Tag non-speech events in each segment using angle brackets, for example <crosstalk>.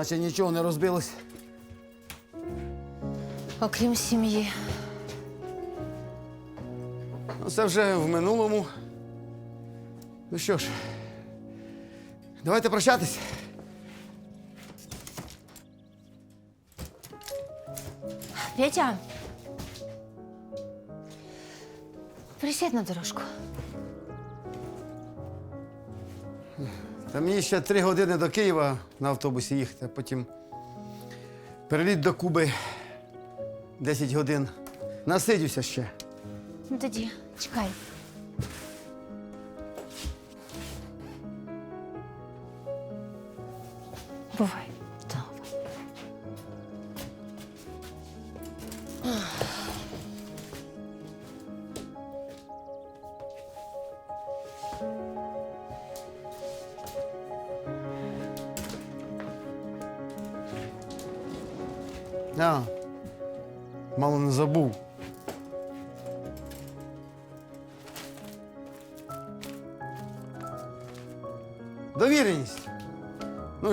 Наче нічого не розбилось. Окрім сім'ї. Ну, Це вже в минулому. Ну що ж, давайте прощатись. Петя. Присядь на дорожку. Та мені ще три години до Києва на автобусі їхати, а потім переліт до Куби 10 годин. Насидюся ще. Ну тоді, чекай. Бувай.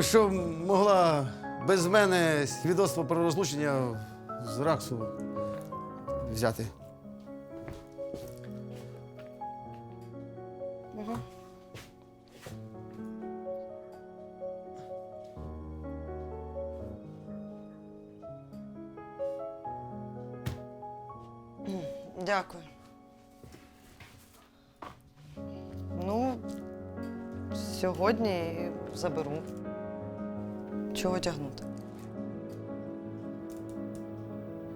Що могла без мене свідоцтво про розлучення з Раксу взяти. Дякую. Ну, сьогодні заберу. Чого тягнути?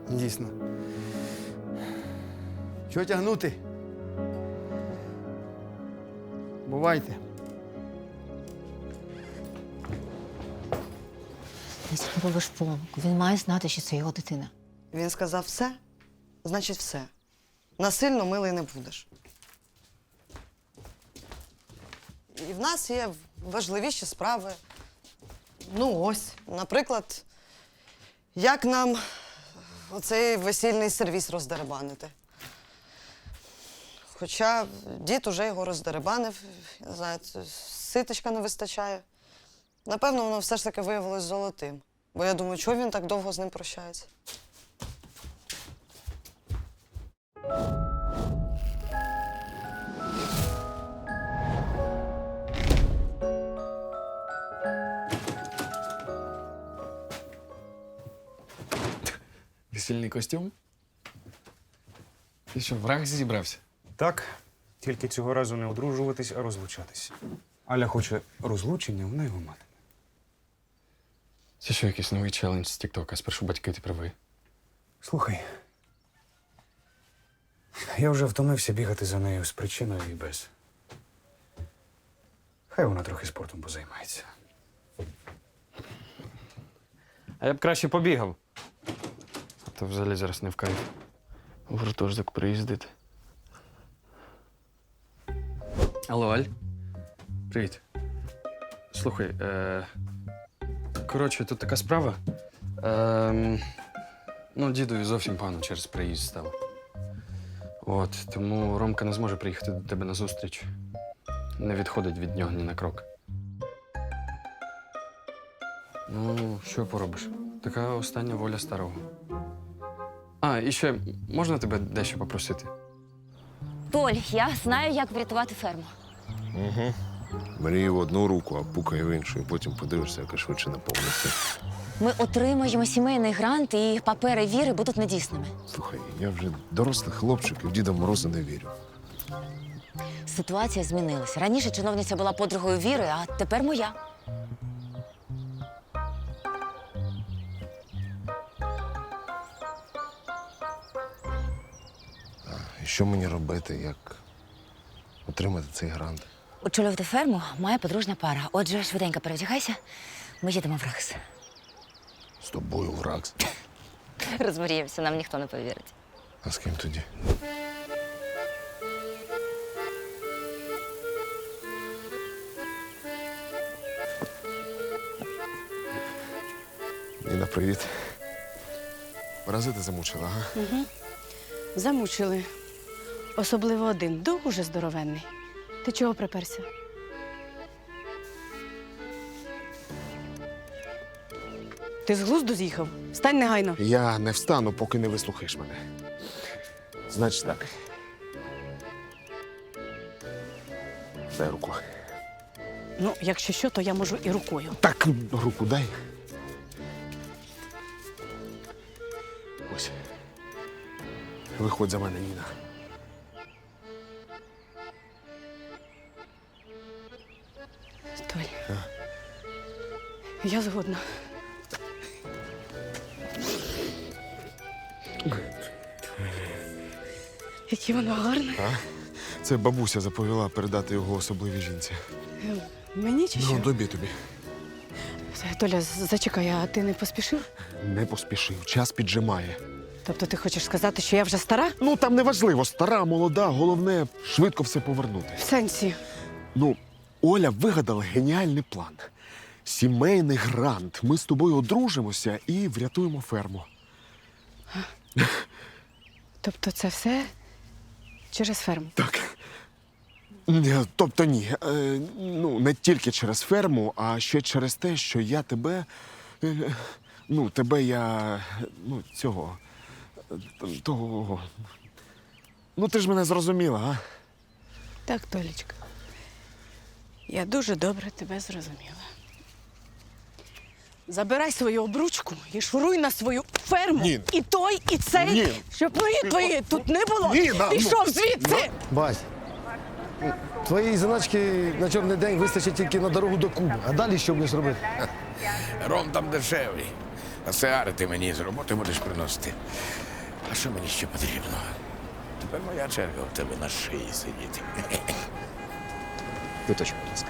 Дійсно. Чого тягнути? Бувайте. Не робиш помилку. Він має знати, що це його дитина. Він сказав все, значить все. Насильно милий не будеш. І в нас є важливіші справи. Ну, ось, наприклад, як нам оцей весільний сервіс роздеребанити. Хоча дід уже його роздеребанив, я не знаю, ситочка не вистачає. Напевно, воно все ж таки виявилось золотим. Бо я думаю, чого він так довго з ним прощається? Весільний костюм? Ти що, в ранг зібрався? Так, тільки цього разу не одружуватись, а розлучатись. Аля хоче розлучення, вона його мати. Це що, якийсь новий челендж з Тіктока? Спершу батьки ти правий. Слухай. Я вже втомився бігати за нею з причиною і без. Хай вона трохи спортом позаймається. А я б краще побігав. А то взагалі зараз не в кайф. В гуртожиток приїздити. Алло, Аль. Привіт. Слухай, е... коротше, тут така справа. Е... Ну, дідові зовсім погано через приїзд стало. От, тому Ромка не зможе приїхати до тебе на зустріч. Не відходить від нього ні на крок. Ну, що поробиш? Така остання воля старого. А, і ще можна тебе дещо попросити? Толь, я знаю, як врятувати ферму. Мрію в одну руку, а пукає в іншу, і потім подивишся, яка швидше наповниться. Ми отримаємо сімейний грант, і папери віри будуть недійсними. Слухай, я вже дорослий хлопчик і в Діда Мороза не вірю. Ситуація змінилася. Раніше чиновниця була подругою віри, а тепер моя. Що мені робити, як отримати цей грант? Очолювати ферму має подружня пара. Отже, швиденько перевдягайся. Ми їдемо в Ракс. З тобою в РАКС. <laughs> Розмріявся, нам ніхто не повірить. А з ким тоді? Ніна, привіт. Паразити замучила, ага? Замучили. Особливо один, дуже здоровенний. Ти чого приперся? Ти з глузду з'їхав? Встань негайно. Я не встану, поки не вислухаєш мене. Значить так. Дай руку. Ну, якщо що, то я можу і рукою. Так, руку дай. Ось. Виходь за мене, Ніна. Я згодна. Яке воно гарне. Це бабуся заповіла передати його особливій жінці. Мені чи що? Ну, тобі тобі. Толя, зачекай, а ти не поспішив? Не поспішив, час піджимає. Тобто ти хочеш сказати, що я вже стара? Ну там не важливо, стара, молода, головне швидко все повернути. В сенсі. Ну, Оля вигадала геніальний план. Сімейний грант. Ми з тобою одружимося і врятуємо ферму. Тобто це все через ферму. Так. Ні, Тобто ні. Е, ну, не тільки через ферму, а ще через те, що я тебе. е, Ну, тебе я. Ну, цього. е, Того. Ну, ти ж мене зрозуміла, а? Так, Толічка. Я дуже добре тебе зрозуміла. Забирай свою обручку і шуруй на свою ферму. Ні. І той, і цей, Ні. щоб мої твої тут не було. Ні, на- Пішов звідси! Бась, твоєї заначки на чорний день вистачить тільки на дорогу до Куби. А далі що будеш робити? <laughs> Ром там дешевий. А сигари ти мені з роботи будеш приносити. А що мені ще потрібно? Тепер моя черга в тебе на шиї сидіти. <laughs> Квиточок, будь ласка.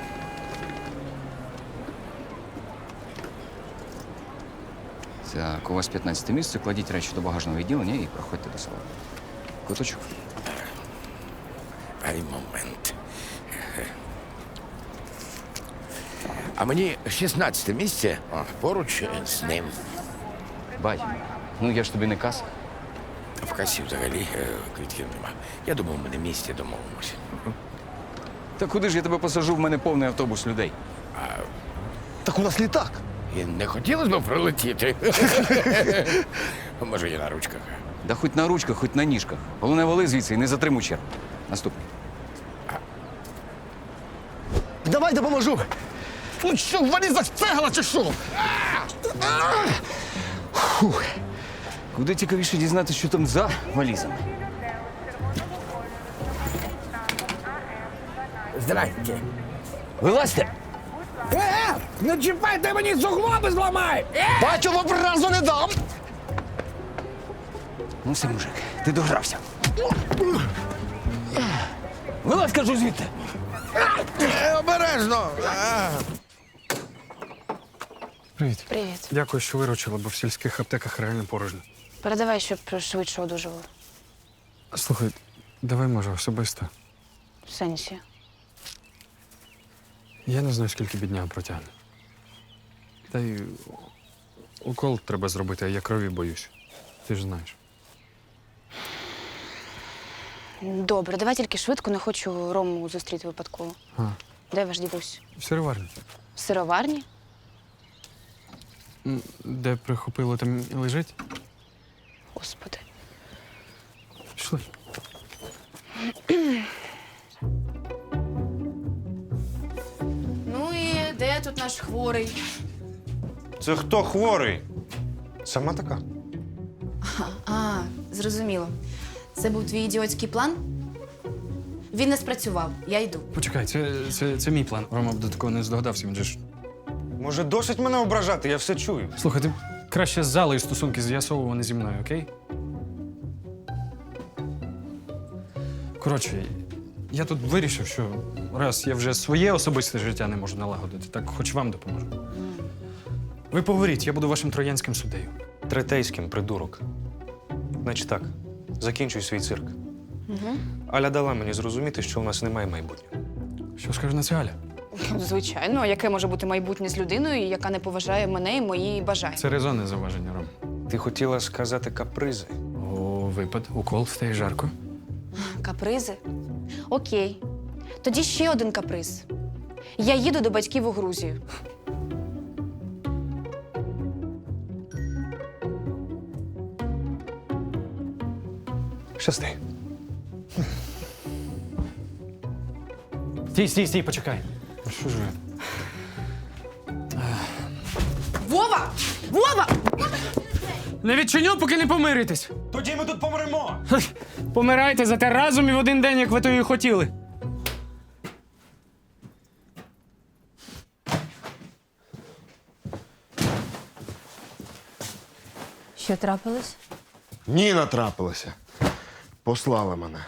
Так, у вас 15 місце, кладіть речі до багажного відділення і проходьте до села. Квиточок. Ай момент. А мені 16 місце о, поруч з ним. Бай, ну я ж тобі не каса. В касі взагалі е, квитків нема. Я думав, ми на місці домовимося. Та куди ж я тебе посажу? В мене повний автобус людей. Так у нас літак. І не хотілося б прилетіти. Може, я на ручках. Да хоч на ручках, хоч на ніжках. Головне, вали звідси і не затримуй чергу. Наступний. Давай допоможу. Ну що, в валізах цегла чи що? Куди цікавіше дізнатися, що там за валізами? Здрасте. Вилазьте! Е, не чіпайте мені суглоби зламай! Бачу, в образу не дам. Ну все, мужик, ти догрався. Вилазь, кажу звідти! Е, обережно! Привіт. Привіт. Дякую, що виручила, бо в сільських аптеках реально порожньо. Передавай, щоб швидше одужували. Слухай, давай, може, особисто. В сенсі. Я не знаю, скільки бідня протягне. Та й укол треба зробити, а я крові боюсь. Ти ж знаєш. Добре, давай тільки швидко, не хочу Рому зустріти випадково. А, Де ваш дідусь? в сироварні. В сироварні? М, Де прихопило, там і лежить? Господи. Пішли. Ну і де тут наш хворий? Це хто хворий? Сама така. А, зрозуміло. Це був твій ідіотський план? Він не спрацював. Я йду. Почекай, це, це, це мій план. Рома б до такого не здогадався. Він же ж. Може, досить мене ображати, я все чую. Слухай, ти краще з залою стосунки з'ясовував, а не зі мною, окей? Коротше, я тут вирішив, що раз я вже своє особисте життя не можу налагодити, так хоч вам допоможу. Ви поговоріть, я буду вашим троянським суддею. Третейським придурок. Значить так, закінчуй свій цирк. Аля дала мені зрозуміти, що у нас немає майбутнього. Що скаже на це Аля? Звичайно, а яке може бути майбутнє з людиною, яка не поважає мене і мої бажання? Це резонне заваження, Ром. Ти хотіла сказати капризи. О, випад, укол, стає жарко. Капризи? Окей. Тоді ще один каприз. Я їду до батьків у Грузію. Щасти. Стій, стій, стій, почекай. Що ж ви? Вова! Вова! Не відчиню, поки не помиритесь. Тоді ми тут помремо. Помирайте зате разом і в один день, як ви то і хотіли. Що трапилось? Ніна трапилася. Послала мене.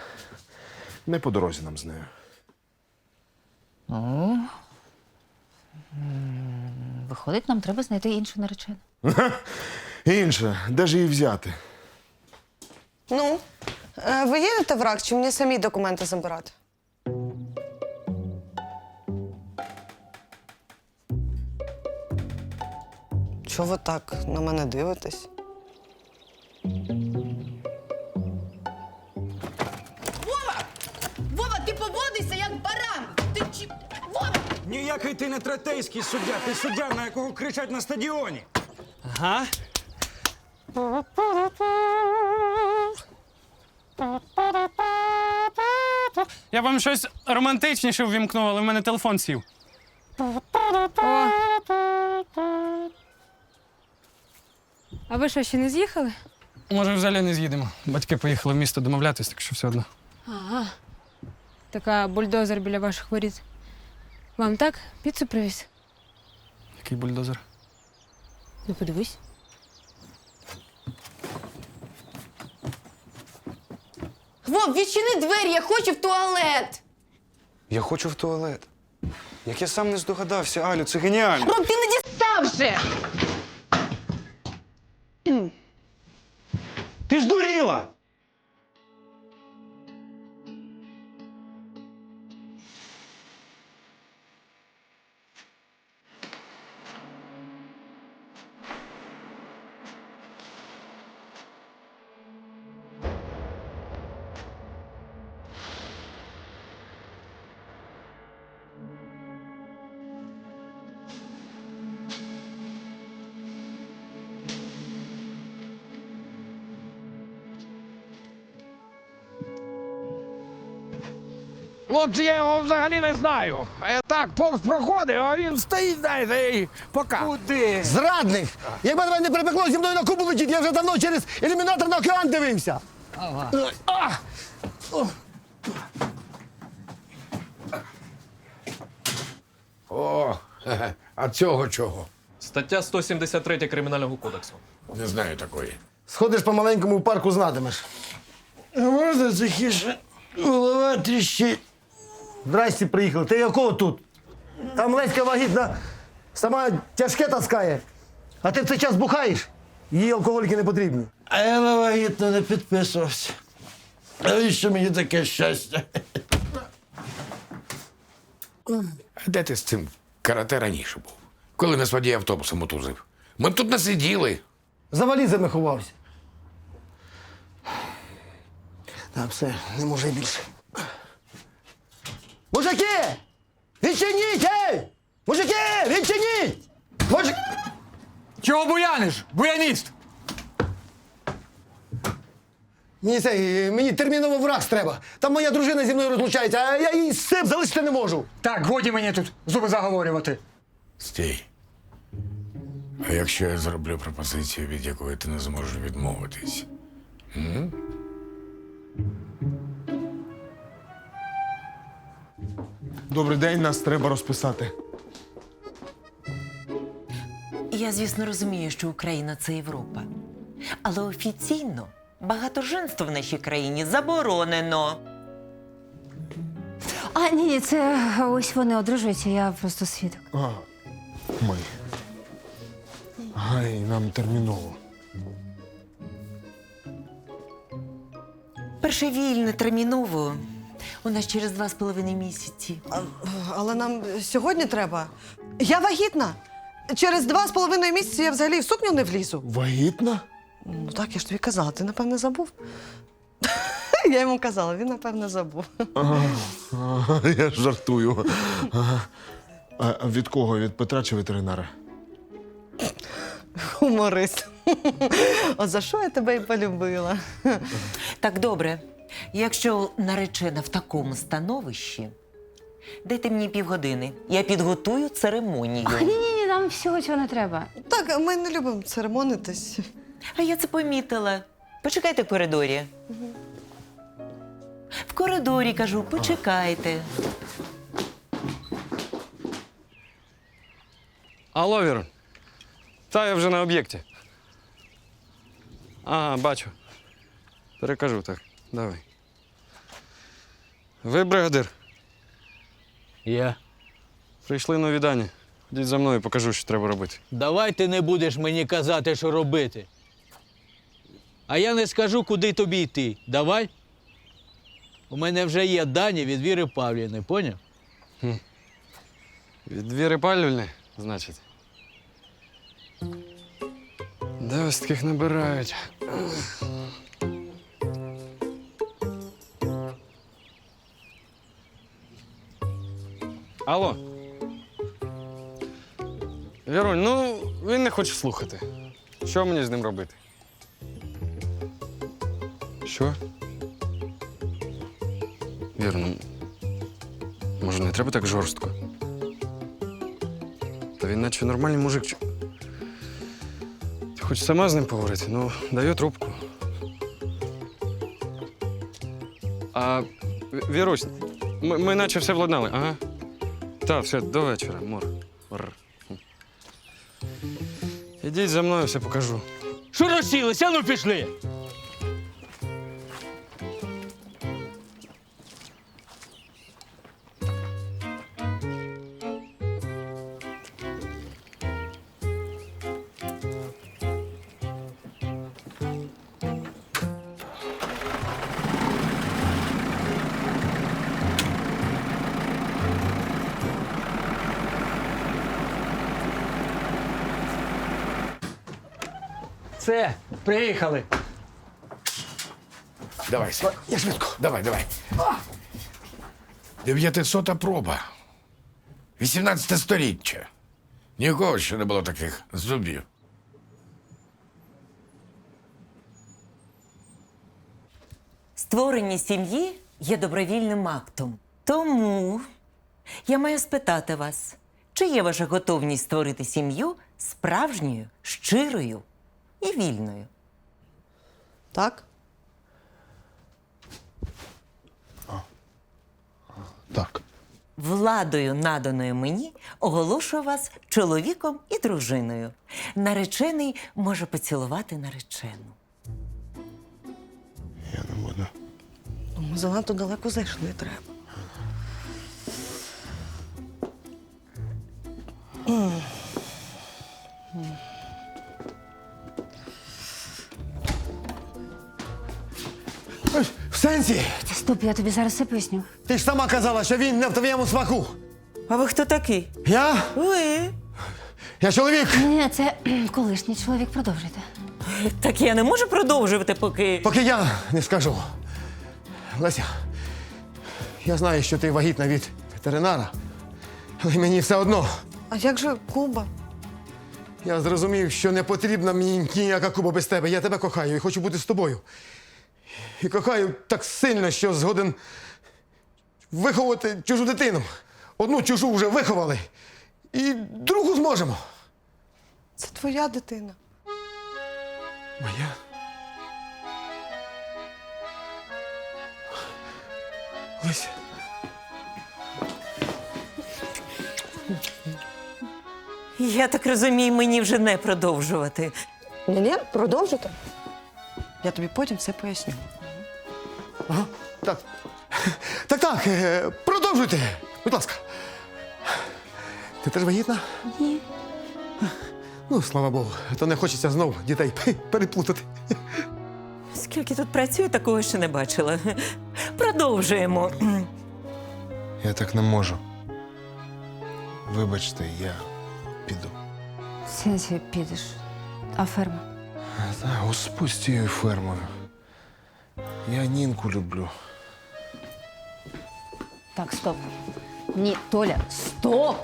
Не по дорозі нам з нею. Виходить, нам треба знайти іншу наречену. Інше, де ж її взяти? Ну, е, ви їдете в РАК, чи мені самі документи забирати? Чого ви так на мене дивитесь? Ніякий ти не третейський суддя, ти суддя, на якого кричать на стадіоні. Ага. Я вам щось романтичніше ввімкнув, але в мене телефон сів. А ви що, ще не з'їхали? Може, взагалі не з'їдемо. Батьки поїхали в місто домовлятись, так що все одно. Ага. Така бульдозер біля ваших воріт. Вам так? Піцу привіз? Який бульдозер. Ну, подивись. Вов, відчини двері, я хочу в туалет! Я хочу в туалет. Як я сам не здогадався, Алю, це геніально. Ром, ти не дістав вже! Хлопці, я його взагалі не знаю. Я так повз проходив, а він стоїть, знаєте, і пока. Куди? Зрадник! Якби тебе не припекло зі мною на кубу летіти, я вже давно через ілюмінатор на океан дивився. А! О, хе-хе. а цього чого? Стаття 173 Кримінального кодексу. Не знаю такої. Сходиш по маленькому в парку, знатимеш. Можна тихіше? Голова тріщить. Здрасте, приїхали. Ти якого тут? Там Леська вагітна сама тяжке таскає. А ти в цей час бухаєш? Їй алкоголіки не потрібні. А я на вагітно не підписувався. Навіщо мені таке щастя? А де ти з цим карате раніше був? Коли нас водій автобусом утузив? Ми б тут не сиділи. За валізами ховався. Так, все, не може більше. Мужики! Відчиніть! Ей! Мужики! Відчиніть! Мужик... Чого буяниш? Буяніст! Мені це, мені терміново в РАКС треба. Там моя дружина зі мною розлучається, а я її з цим залишити не можу. Так, годі мені тут зуби заговорювати. Стій. А якщо я зроблю пропозицію, від якої ти не зможеш відмовитись? Добрий день, нас треба розписати. Я, звісно, розумію, що Україна це Європа. Але офіційно багатоженство в нашій країні заборонено. А, ні, ні, це ось вони одружуються, я просто свідок. А, ми. Гай, нам терміново. Перше вільне терміново. У нас через два з половиною місяці. А, але нам сьогодні треба. Я вагітна. Через два з половиною місяці я взагалі в сукню не влізу. Вагітна? Ну так, я ж тобі казала, ти напевне забув. <laughs> Я йому казала, він напевне забув. Я ж жартую. А від кого? Від Петра чи ветеринара? Гуморист. <laughs> От за що я тебе і полюбила? Так добре, якщо наречена в такому становищі, дайте мені півгодини. Я підготую церемонію. Ні, ні, ні, нам всього цього не треба. Так, ми не любимо церемонитись. А я це помітила. Почекайте в коридорі. В коридорі кажу, почекайте. Алло, Вірон. Та я вже на об'єкті. Ага, бачу. Перекажу так. Давай. Ви бригадир. Я. Прийшли нові дані. Ходіть за мною, покажу, що треба робити. Давай ти не будеш мені казати, що робити. А я не скажу, куди тобі йти. Давай. У мене вже є дані від Віри Павлівни, поняв? Від Віри Палювальни, значить. Де ось таких набирають? Алло. Вірунь, ну він не хоче слухати. Що мені з ним робити? Що? Вір, ну, може, не треба так жорстко? Та він наче нормальний мужик. Ти хоч сама з ним поговорити? Ну, даю трубку. А, Вірусь, ми, ми наче все владнали, ага. Так, все, до вечора, мор. Р. Ідіть за мною, все покажу. Що розсілися? Ну пішли. Все, приїхали. Давай. Я швидко. Давай, давай. Дев'ятисота проба. 18 сторіччя. Нікого ще не було таких зубів. Створення сім'ї є добровільним актом. Тому я маю спитати вас, чи є ваша готовність створити сім'ю справжньою, щирою і вільною? Так? Так. Владою, наданою мені, оголошую вас чоловіком і дружиною. Наречений може поцілувати наречену. Я не буду. Ну, Ми занадто далеко зайшли, не треба. В сенсі? Стоп, я тобі зараз все поясню. Ти ж сама казала, що він не в твоєму смаку. А ви хто такий? Я? Ви. Я чоловік. Ні, це кхм, <clears throat> колишній чоловік, продовжуйте. Так я не можу продовжувати, поки. Поки я не скажу. Леся, я знаю, що ти вагітна від ветеринара, але мені все одно. А як же Куба? Я зрозумів, що не потрібна мені ніяка куба без тебе. Я тебе кохаю і хочу бути з тобою. І кохаю так сильно, що згоден виховати чужу дитину. Одну чужу вже виховали, і другу зможемо. Це твоя дитина. Моя. Леся. Я так розумію, мені вже не продовжувати. Ні, ні, продовжуйте. Я тобі потім все поясню. Ага, так. Так, так, е, продовжуйте, будь ласка. Ти теж вагітна? Ні. Ну, слава Богу, то не хочеться знов дітей переплутати. Скільки тут працює, такого ще не бачила. Продовжуємо. Я так не можу. Вибачте, я піду. Сенсі підеш. А ферма? Та, Господь з цією фермою. Я Нінку люблю. Так, стоп. Ні, Толя, стоп!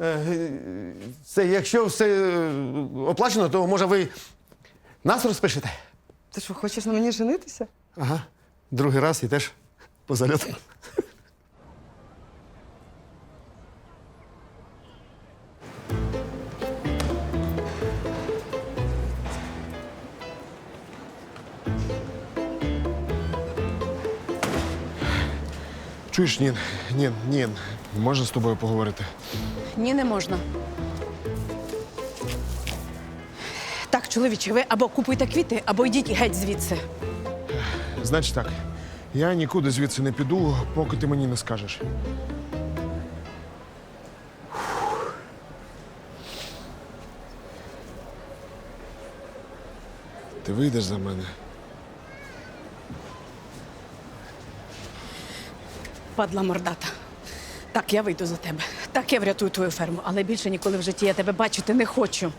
Е, Це якщо все е, оплачено, то може ви нас розпишете? Ти що, хочеш на мені женитися? Ага. Другий раз і теж по зальоту. Чуєш, Нін, Нін, Нін, можна з тобою поговорити? Ні, не можна. Так, чоловіче, ви або купуйте квіти, або йдіть геть звідси. Значить так, я нікуди звідси не піду, поки ти мені не скажеш. Ти вийдеш за мене. Падла мордата. Так, я вийду за тебе. Так, я врятую твою ферму, але більше ніколи в житті я тебе бачити не хочу.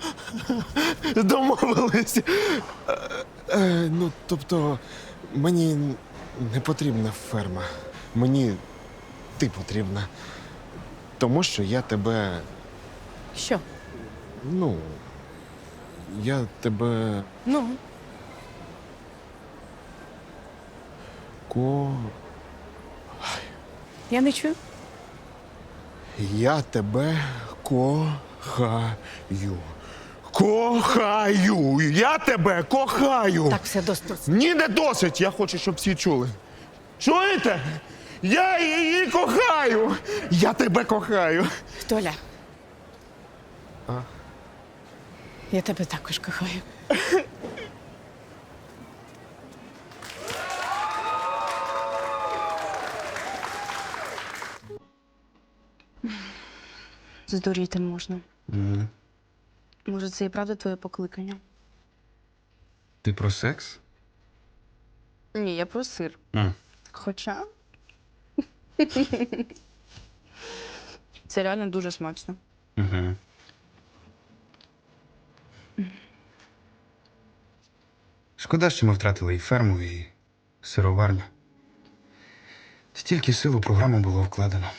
<laughs> Домовились. Е, е, ну, тобто, мені не потрібна ферма. Мені ти потрібна. Тому що я тебе. Що? Ну. Я тебе Ну, ко. Я не чую. Я тебе кохаю. Кохаю! Я тебе кохаю! Так, все досить. Ні, не досить! Я хочу, щоб всі чули. Чуєте? Я її кохаю! Я тебе кохаю! Толя. А? Я тебе також кохаю. <laughs> Здуріти можна. Може, це і правда твоє покликання? Ти про секс? Ні, я про сир. А. Хоча. Це реально дуже смачно. Угу. Шкода, що ми втратили і ферму, і сироварню. Стільки сил у програму було вкладено.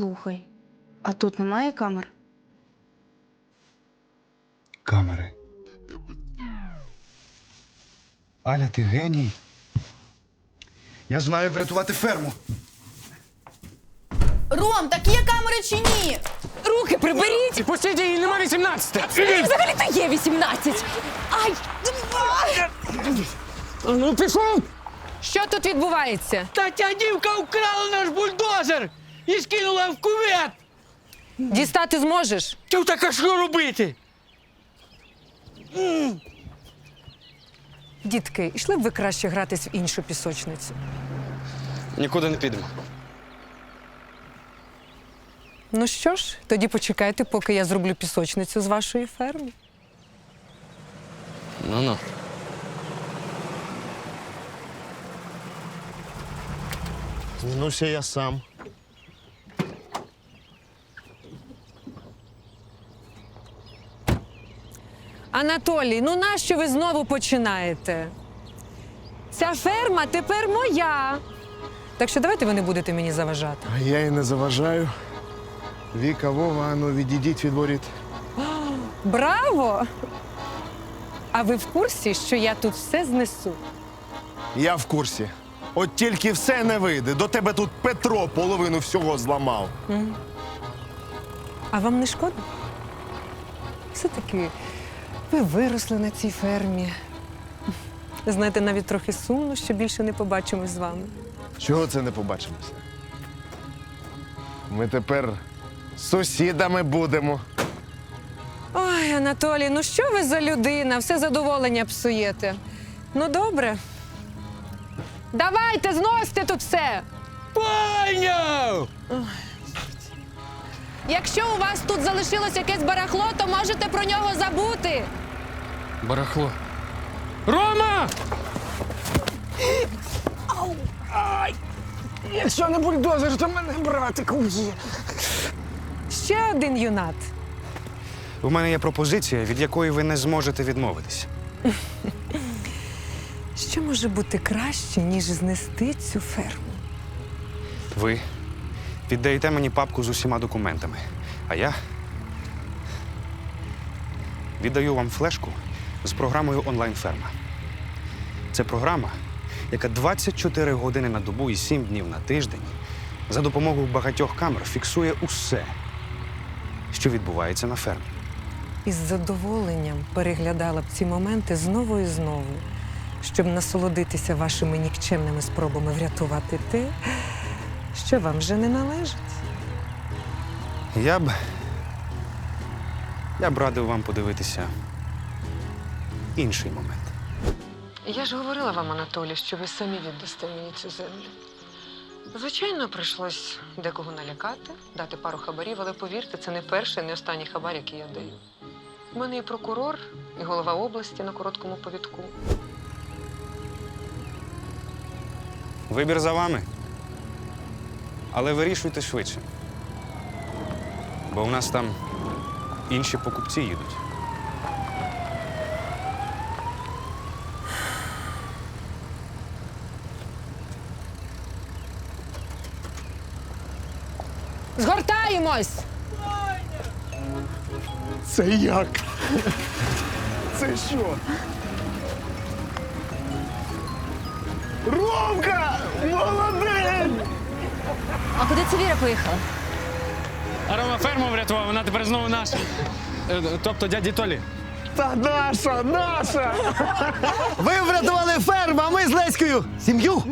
Слухай, а тут немає камер? Камери. Аля, ти геній. Я знаю, як врятувати ферму. Ром, так є камери чи ні? Руки приберіть! Пустіть її, нема 18! Взагалі то є 18! Ай! Ну, пішов! Що тут відбувається? Та ця дівка вкрала наш бульдозер і скинула в кувет. Дістати зможеш? Ти так а що робити? Дітки, йшли б ви краще гратись в іншу пісочницю. Нікуди не підемо. Ну що ж, тоді почекайте, поки я зроблю пісочницю з вашої ферми. Ну-ну. Змінуся я сам. Анатолій, ну нащо ви знову починаєте? Ця ферма тепер моя. Так що давайте ви не будете мені заважати. А я і не заважаю. Віка, Вова, ану, відійдіть від воріт. Браво! А ви в курсі, що я тут все знесу? Я в курсі. От тільки все не вийде. До тебе тут Петро половину всього зламав. А вам не шкода? Все-таки ви виросли на цій фермі. Знаєте, навіть трохи сумно, що більше не побачимось з вами. Чого це не побачимося? Ми тепер сусідами будемо. Ой, Анатолій, ну що ви за людина? Все задоволення псуєте. Ну, добре. Давайте, зносьте тут все. Поняв! Якщо у вас тут залишилось якесь барахло, то можете про нього забути. Барахло. Рома! Якщо не бульдозер, то мене братик уб'є. Ще один юнат. У мене є пропозиція, від якої ви не зможете відмовитись. <laughs> Що може бути краще, ніж знести цю ферму? Ви віддаєте мені папку з усіма документами, а я віддаю вам флешку з програмою онлайн-ферма. Це програма, яка 24 години на добу і 7 днів на тиждень за допомогою багатьох камер фіксує усе, що відбувається на фермі. Із задоволенням переглядала б ці моменти знову і знову, щоб насолодитися вашими нікчемними спробами врятувати те, що вам вже не належить. Я б. Я б радив вам подивитися інший момент. Я ж говорила вам, Анатолій, що ви самі віддасте мені цю землю. Звичайно, прийшлось декого налякати, дати пару хабарів, але повірте, це не перший, не останній хабар, який я даю. У мене і прокурор, і голова області на короткому повідку. Вибір за вами. Але вирішуйте швидше. Бо у нас там інші покупці їдуть. Згортаємось! Це як? Це що? Ромка! Молодець! А куди це Віра поїхала? А Рома ферму врятував, вона тепер знову наша. Е, Тобто дяді Толі. Та наша, наша! Ви врятували ферму, а ми з Леською сім'ю.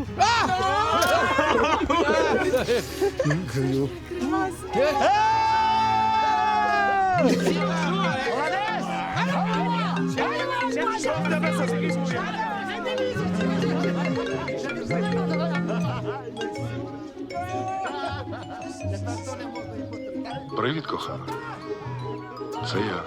Привіт, кохана. Це я.